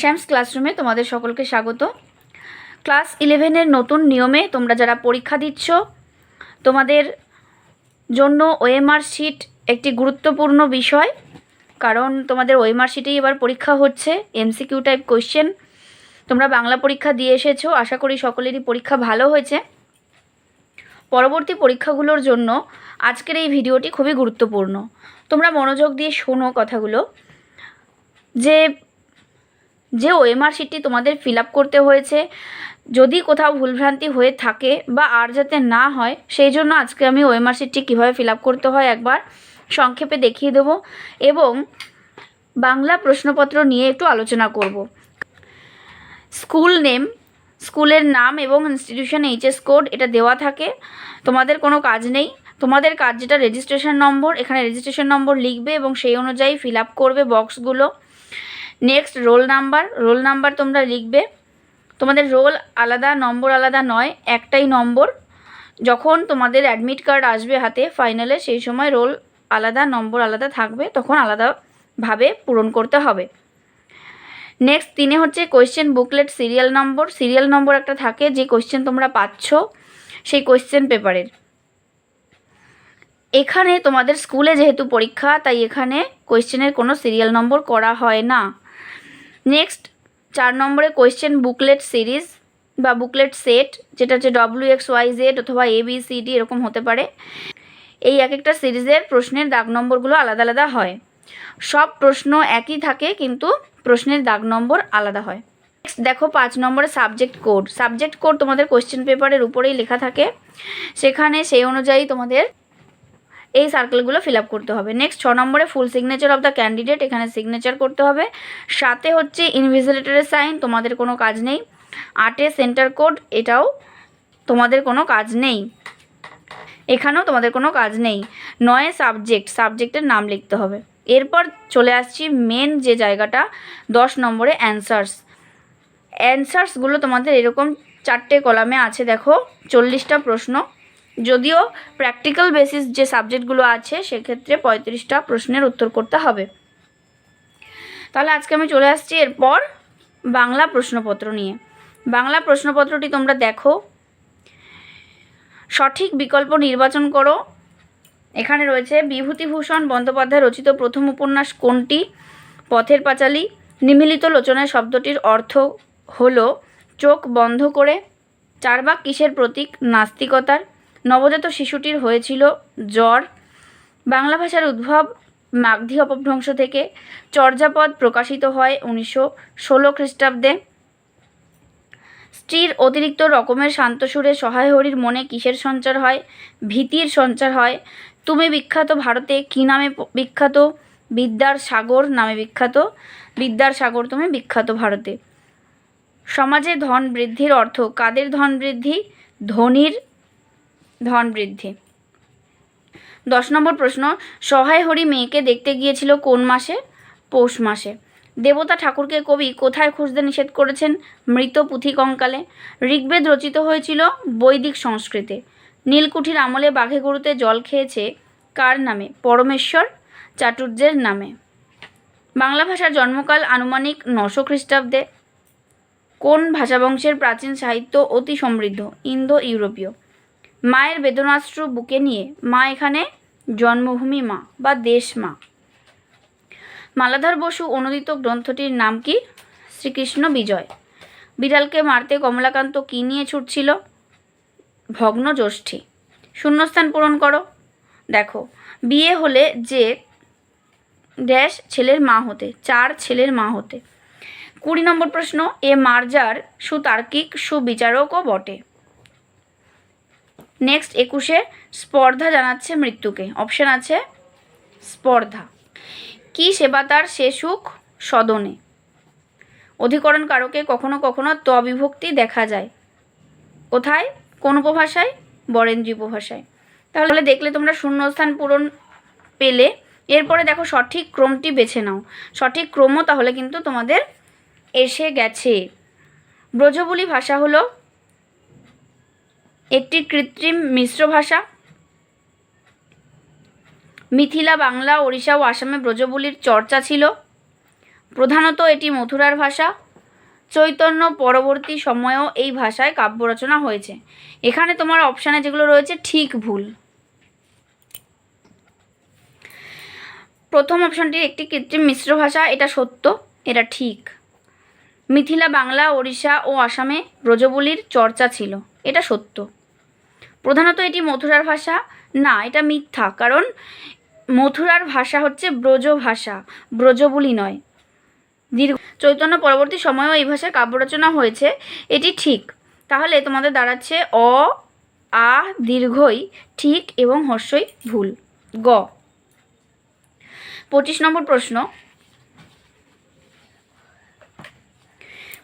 শ্যামস ক্লাসরুমে তোমাদের সকলকে স্বাগত। ক্লাস ইলেভেনের নতুন নিয়মে তোমরা যারা পরীক্ষা দিচ্ছ, তোমাদের জন্য ওএমআর শিট একটি গুরুত্বপূর্ণ বিষয়, কারণ তোমাদের ওএমআর শিটেই এবার পরীক্ষা হচ্ছে, এমসিকিউ টাইপ কোয়েশ্চেন তোমরা বাংলা পরীক্ষা দিয়ে এসেছ, আশা করি সকলেরই পরীক্ষা ভালো হয়েছে। পরবর্তী পরীক্ষাগুলোর জন্য আজকের এই ভিডিওটি খুবই গুরুত্বপূর্ণ। তোমরা মনোযোগ দিয়ে শোনো কথাগুলো। যে যে ওএমআর শিটটি তোমাদের ফিল করতে হয়েছে, যদি কোথাও ভুলভ্রান্তি হয়ে থাকে বা আর যাতে না হয়, সেই জন্য আজকে আমি ওএমআর শিটটি কীভাবে ফিল করতে হয় একবার সংক্ষেপে দেখিয়ে দেবো এবং বাংলা প্রশ্নপত্র নিয়ে একটু আলোচনা করব। স্কুল নেম, স্কুলের নাম এবং ইনস্টিটিউশন এইচএস কোড এটা দেওয়া থাকে, তোমাদের কোনো কাজ নেই, তোমাদের কাজ যেটা রেজিস্ট্রেশন নম্বর এখানে রেজিস্ট্রেশন নম্বর লিখবে এবং সেই অনুযায়ী ফিল করবে বক্সগুলো next roll number roll number তোমরা লিখবে। তোমাদের রোল আলাদা, নম্বর আলাদা নয়, একটাই নম্বর। যখন তোমাদের অ্যাডমিট কার্ড আসবে হাতে ফাইনালে সেই সময় রোল আলাদা, নম্বর আলাদা থাকবে, তখন আলাদাভাবে পূরণ করতে হবে। নেক্সট তিনে হচ্ছে question booklet serial number serial number একটা থাকে, যে কোয়েশ্চেন তোমরা পাচ্ছ, সেই কোয়েশ্চেন পেপারের এখানে তোমাদের স্কুলে যেহেতু পরীক্ষা, তাই এখানে কোয়েশ্চেনের কোনো সিরিয়াল নম্বর করা হয় না। নেক্সট চার নম্বরে কোয়েশ্চেন বুকলেট সিরিজ বা বুকলেট সেট যেটা হচ্ছে ডব্লিউ এক্স ওয়াই জেড অথবা এ বি সি ডি এরকম হতে পারে। এই এক একটা সিরিজের প্রশ্নের দাগ নম্বরগুলো আলাদা আলাদা হয়। সব প্রশ্ন একই থাকে, কিন্তু প্রশ্নের দাগ নম্বর আলাদা হয়। নেক্সট দেখো পাঁচ নম্বরে সাবজেক্ট কোড সাবজেক্ট কোড তোমাদের কোয়েশ্চেন পেপারের উপরেই লেখা থাকে। সেখানে সেই অনুযায়ী তোমাদের এই সার্কেলগুলো ফিল আপ করতে হবে। নেক্সট ছ নম্বরে full signature of the candidate এখানে সিগনেচার করতে হবে। সাথে হচ্ছে ইনভিজিলেটরের সাইন তোমাদের কোনো কাজ নেই। আটে সেন্টার কোড এটাও তোমাদের কোনো কাজ নেই। এখানেও তোমাদের কোনো কাজ নেই। নয় সাবজেক্ট সাবজেক্টের নাম লিখতে হবে। এরপর চলে আসছি মেন যে জায়গাটা, দশ নম্বরে অ্যান্সার্স অ্যান্সার্সগুলো তোমাদের এরকম চারটে কলামে আছে, দেখো, চল্লিশটা প্রশ্ন। যদিও প্র্যাকটিক্যাল বেসিস যে সাবজেক্টগুলো আছে, সেক্ষেত্রে পঁয়ত্রিশটা প্রশ্নের উত্তর করতে হবে। তাহলে আজকে আমি চলে আসছি এরপর বাংলা প্রশ্নপত্র নিয়ে। বাংলা প্রশ্নপত্রটি তোমরা দেখো। সঠিক বিকল্প নির্বাচন করো। এখানে রয়েছে বিভূতিভূষণ বন্দ্যোপাধ্যায় রচিত প্রথম উপন্যাস কোনটি? পথের পাঁচালী। নিমিলিত লোচনায় শব্দটির অর্থ হলো চোখ বন্ধ করে। চারবাক কিসের প্রতীক? নাস্তিকতার। নবজাত শিশুটির হয়েছিল জ্বর। বাংলা ভাষার উদ্ভব মাগধী অপভ্রংশ থেকে চর্যাপদ প্রকাশিত হয় উনিশশো ষোলো খ্রিস্টাব্দে। স্ত্রীর অতিরিক্ত রকমের শান্তসুরে সহায় হরির মনে কিসের সঞ্চার হয়? ভীতির সঞ্চার হয়। তুমি বিখ্যাত ভারতে কী নামে বিখ্যাত? বিদ্যার সাগর নামে বিখ্যাত। বিদ্যার সাগর তুমি বিখ্যাত ভারতে। সমাজে ধন বৃদ্ধির অর্থ কাদের ধন বৃদ্ধি? ধনীর ধন বৃদ্ধি। দশ নম্বর প্রশ্ন, সহায় হরি মেয়েকে দেখতে গিয়েছিল কোন মাসে? পৌষ মাসে। দেবতা ঠাকুরকে কবি কোথায় খুঁজতে নিষেধ করেছেন? মৃত পুঁথি কঙ্কালে। ঋগ্বেদ রচিত হয়েছিল বৈদিক সংস্কৃতে। নীলকুঠির আমলে বাঘে গরুতে জল খেয়েছে কার নামে? পরমেশ্বর চাটুর্যের নামে। বাংলা ভাষার জন্মকাল আনুমানিক নশো খ্রিস্টাব্দে। কোন ভাষাবংশের প্রাচীন সাহিত্য অতি সমৃদ্ধ? ইন্দো ইউরোপীয় মায়ের বেদনাশ্রু বুকে নিয়ে মা এখানে জন্মভূমি মা বা দেশ মা। মালাধর বসু অনুদিত গ্রন্থটির নাম কি? শ্রীকৃষ্ণ বিজয়। বিড়ালকে মারতে কমলাকান্ত কী নিয়ে ছুটছিল? ভগ্ন জ্যোষ্ঠী। শূন্যস্থান পূরণ করো। দেখো, বিয়ে হলে যে ড্যাশ ছেলের মা হতে, চার ছেলের মা হতে। কুড়ি নম্বর প্রশ্ন, এ মার্জার সুতার্কিক সুবিচারকও বটে। নেক্সট একুশে স্পর্ধা জানাচ্ছে মৃত্যুকে। অপশান আছে স্পর্ধা। কি সেবা তার সে সুখ সদনে? অধিকরণ কারকে কখনো কখনো ত বিভক্তি দেখা যায়। কোথায়? কোন উপভাষায়? বরেন্দ্রী উপভাষায়। তাহলে দেখলে তোমরা শূন্যস্থান পূরণ পেলে। এরপরে দেখো সঠিক ক্রমটি বেছে নাও। সঠিক ক্রমও তাহলে কিন্তু তোমাদের এসে গেছে। ব্রজবুলি ভাষা হলো একটি কৃত্রিম মিশ্র ভাষা। মিথিলা, বাংলা, ওড়িশা ও আসামে ব্রজবুলির চর্চা ছিল। প্রধানত এটি মথুরার ভাষা। চৈতন্য পরবর্তী সময়েও এই ভাষায় কাব্য রচনা হয়েছে। এখানে তোমার অপশানে যেগুলো রয়েছে, ঠিক ভুল। প্রথম অপশানটি একটি কৃত্রিম মিশ্র ভাষা, এটা সত্য, এটা ঠিক। মিথিলা, বাংলা, ওড়িশা ও আসামে ব্রজবুলির চর্চা ছিল, এটা সত্য। প্রধানত এটি মথুরার ভাষা। না, এটা মিথ্যা, কারণ মথুরার ভাষা হচ্ছে ব্রজ ভাষা ব্রজবুলি নয়। দীর্ঘ চৈতন্য পরবর্তী সময়েও এই ভাষায় কাব্য রচনা হয়েছে, এটি ঠিক। তাহলে তোমাদের দাঁড়াচ্ছে অ, আ, দীর্ঘই, ঠিক এবং হর্ষই ভুল। গ। পঁচিশ নম্বর প্রশ্ন।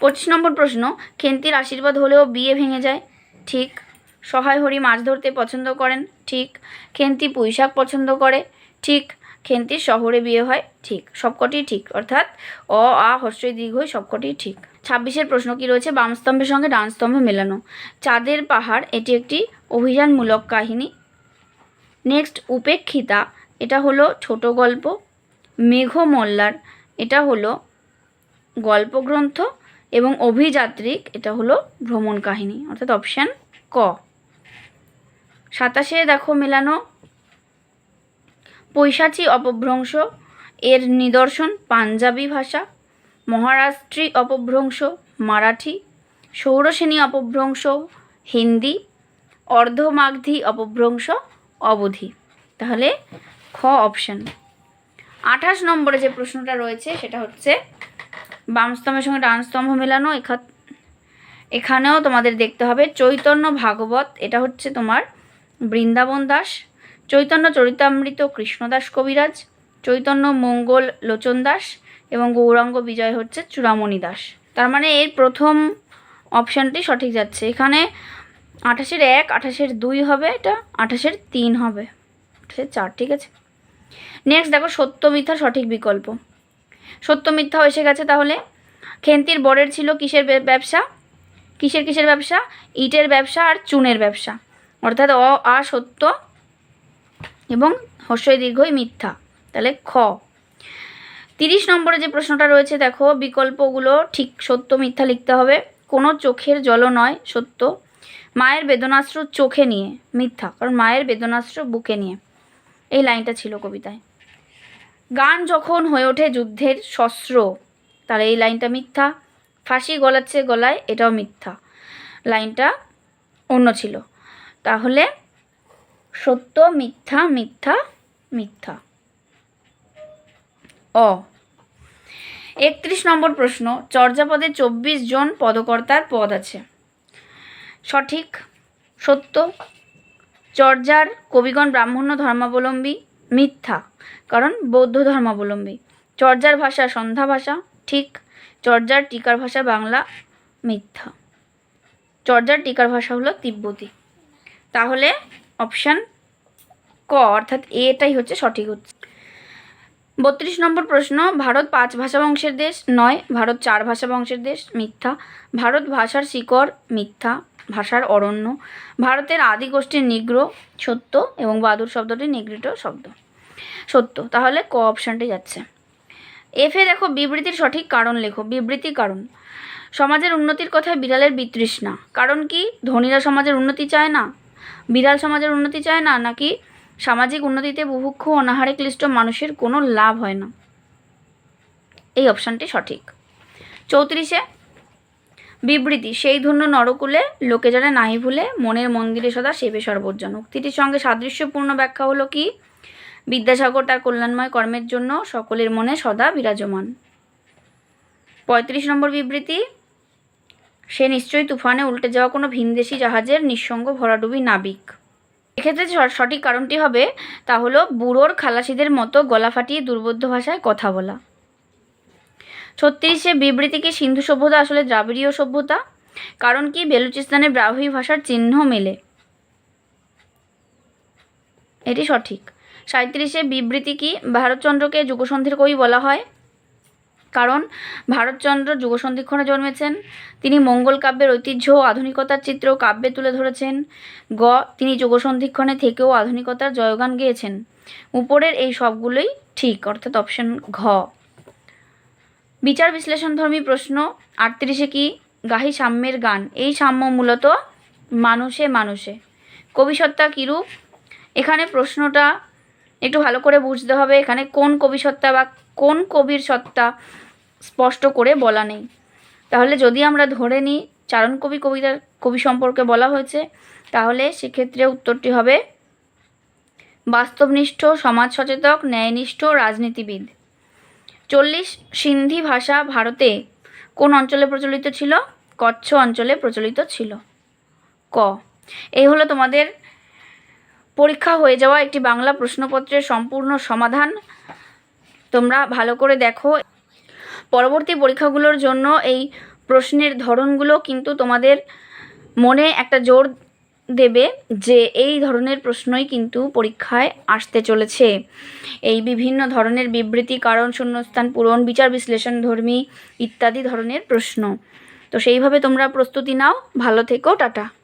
পঁচিশ নম্বর প্রশ্ন, খেন্তির আশীর্বাদ হলেও বিয়ে ভেঙে যায়, ঠিক। সহায় হরি মাছ ধরতে পছন্দ করেন, ঠিক। খেন্তি পুঁইশাক পছন্দ করে, ঠিক। খেন্তির শহরে বিয়ে হয়, ঠিক। সবকটি ঠিক, অর্থাৎ অ, আ হর্ষই দীর্ঘই সবকটি ঠিক। ছাব্বিশের প্রশ্ন কি রয়েছে? বাম স্তম্ভের সঙ্গে ডান স্তম্ভ মেলানো। চাঁদের পাহাড়, এটি একটি অভিযানমূলক কাহিনী। নেক্সট, উপেক্ষিতা, এটা হলো ছোট গল্প। মেঘমল্লার, এটা হলো গল্পগ্রন্থ। এবং অভিযাত্রিক, এটা হলো ভ্রমণ কাহিনী, অর্থাৎ অপশান ক। সাতাশে দেখো মেলানো। পৈশাচী অপভ্রংশ, এর নিদর্শন পাঞ্জাবি ভাষা, মহারাষ্ট্রী অপভ্রংশ, মারাঠি সৌরসেনী অপভ্রংশ, হিন্দি, অর্ধমাগধী অপভ্রংশ, অবধি। তাহলে খ অপশান আঠাশ নম্বরে যে প্রশ্নটা রয়েছে, সেটা হচ্ছে, বামস্তম্ভের সঙ্গে ডান স্তম্ভ মেলানো এখা এখানেও তোমাদের দেখতে হবে চৈতন্য ভাগবত, এটা হচ্ছে তোমার বৃন্দাবন দাস, চৈতন্য চরিতামৃত কৃষ্ণদাস কবিরাজ, চৈতন্য মঙ্গল লোচন দাস এবং গৌরাঙ্গ বিজয় হচ্ছে চূড়ামণি দাস। তার মানে এর প্রথম অপশানটি সঠিক যাচ্ছে। এখানে আঠাশের এক, আঠাশের দুই হবে, এটা আঠাশের তিন হবে। আঠাশের চার, ঠিক আছে? নেক্সট দেখো, সত্য মিথ্যা সঠিক বিকল্প। সত্য মিথ্যাও এসে গেছে তাহলে। খেন্তির বরের ছিল কিসের ব্যবসা? কিসের কিসের ব্যবসা? ইটের ব্যবসা আর চুনের ব্যবসা। অর্থাৎ অ, আ সত্য এবং হর্ষই দীর্ঘই মিথ্যা। তাহলে খ। তিরিশ নম্বরে যে প্রশ্নটা রয়েছে, দেখো, বিকল্পগুলো ঠিক সত্য, মিথ্যা লিখতে হবে। কোনো চোখের জল নয়, সত্য। মায়ের বেদনাশ্র চোখে নিয়ে, মিথ্যা। কারণ মায়ের বেদনাশ্র বুকে নিয়ে। এই লাইনটা ছিল কবিতায়। গান যখন হয়ে ওঠে যুদ্ধের শস্ত্র তাহলে এই লাইনটা মিথ্যা। ফাঁসি গলাচ্ছে গলায়, এটাও মিথ্যা। লাইনটা অন্য ছিল। তাহলে সত্য মিথ্যা মিথ্যা মিথ্যা। অ। একত্রিশ নম্বর প্রশ্ন, চর্যাপদে চব্বিশ জন পদকর্তার পদ আছে। সঠিক, সত্য, চর্যার কবিগণ ব্রাহ্মণ্য ধর্মাবলম্বী, মিথ্যা, কারণ বৌদ্ধ ধর্মাবলম্বী। চর্যার ভাষা সন্ধ্যা ভাষা, ঠিক, চর্যার টিকার ভাষা বাংলা, মিথ্যা। চর্যার টিকার ভাষা হলো তিব্বতী। তাহলে অপশান ক, অর্থাৎ এটাই হচ্ছে সঠিক হচ্ছে বত্রিশ নম্বর প্রশ্ন, ভারত পাঁচ ভাষা বংশের দেশ, নয়, ভারত চার ভাষা বংশের দেশ, মিথ্যা। ভারত ভাষার শিকড় মিথ্যা, ভাষার অরণ্য। ভারতের আদি গোষ্ঠীর নিগ্র, সত্য এবং বাদুর শব্দটি নিগৃহীত শব্দ। সত্য, তাহলে ক অপশানটি যাচ্ছে। এফে দেখো, বিবৃতির সঠিক কারণ লেখো, বিবৃতি কারণ। সমাজের উন্নতির কথায় বিড়ালের বিতৃষ্ণা। কারণ কি? ধনীরা সমাজের উন্নতি চায় না। বিড়াল সমাজের উন্নতি চায় না, নাকি সামাজিক উন্নতিতে বুভুক্ষ অনাহারে ক্লিষ্ট মানুষের কোনো লাভ হয় না? এই অপশানটি সঠিক। চৌত্রিশে, বিবৃতি, সেই ধন্য নরকুলে লোকে জানে নাহি ভুলে মনের মন্দিরে সদা সেবে সর্বজন উক্তিটির সঙ্গে সাদৃশ্যপূর্ণ ব্যাখ্যা হলো কি? বিদ্যাসাগর তার কল্যাণময় কর্মের জন্য সকলের মনে সদা বিরাজমান। পঁয়ত্রিশ নম্বর বিবৃতি সে নিশ্চয়ই তুফানে উল্টে যাওয়া কোনো ভিনদেশি জাহাজের নিঃসঙ্গ ভরাডুবি নাবিক। এক্ষেত্রে সঠিক কারণটি হবে, তা হলো বুড়োর খালাসিদের মতো গলা ফাটিয়ে দুর্বোধ্য ভাষায় কথা বলা। ছত্রিশে বিবৃতি কি সিন্ধু সভ্যতা আসলে দ্রাবিড়ীয় সভ্যতা, কারণ কি বেলুচিস্তানে ব্রাহ্মী ভাষার চিহ্ন মেলে। এটি সঠিক। সাঁত্রিশে বিবৃতি কি? ভারতচন্দ্রকে যুগসন্ধির কবি বলা হয়? কারণ ভারতচন্দ্র যুগসন্ধিক্ষণে জন্মেছেন, তিনি মঙ্গল কাব্যের ঐতিহ্য ও আধুনিকতার চিত্র কাব্যে তুলে ধরেছেন, গ, তিনি যুগসন্ধিক্ষণে থেকেও আধুনিকতার জয়গান গেয়েছেন। উপরের এই সবগুলোই ঠিক, অর্থাৎ অপশন ঘ। বিচার বিশ্লেষণধর্মী প্রশ্ন, আটত্রিশে কি গাহি সাম্যের গান? এই সাম্য মূলত মানুষে মানুষে। কবিসত্তা কিরূপ? এখানে প্রশ্নটা একটু ভালো করে বুঝতে হবে, এখানে কোন কবিসত্তা বা কোন কবির সত্তা স্পষ্ট করে বলা নেই। তাহলে যদি আমরা ধরে নিই চারণ কবি কবিতার কবি সম্পর্কে বলা হয়েছে, তাহলে সেক্ষেত্রে উত্তরটি হবে বাস্তবনিষ্ঠ সমাজ সচেতক ন্যায়নিষ্ঠ, রাজনীতিবিদ। চল্লিশ সিন্ধি ভাষা ভারতে কোন অঞ্চলে প্রচলিত ছিল? কচ্ছ অঞ্চলে প্রচলিত ছিল। ক। এই হলো তোমাদের পরীক্ষা হয়ে যাওয়া একটি বাংলা প্রশ্নপত্রের সম্পূর্ণ সমাধান। তোমরা ভালো করে দেখো। পরবর্তী পরীক্ষাগুলোর জন্য এই প্রশ্নের ধরনগুলো কিন্তু তোমাদের মনে একটা জোর দেবে যে এই ধরনের প্রশ্নই কিন্তু পরীক্ষায় আসতে চলেছে। এই বিভিন্ন ধরনের বিবৃতি, কারণ, শূন্যস্থান, পূরণ, বিচার, বিশ্লেষণ, ধর্মী ইত্যাদি ধরনের প্রশ্ন। তো সেইভাবে তোমরা প্রস্তুতি নাও। ভালো থেকো, টাটা।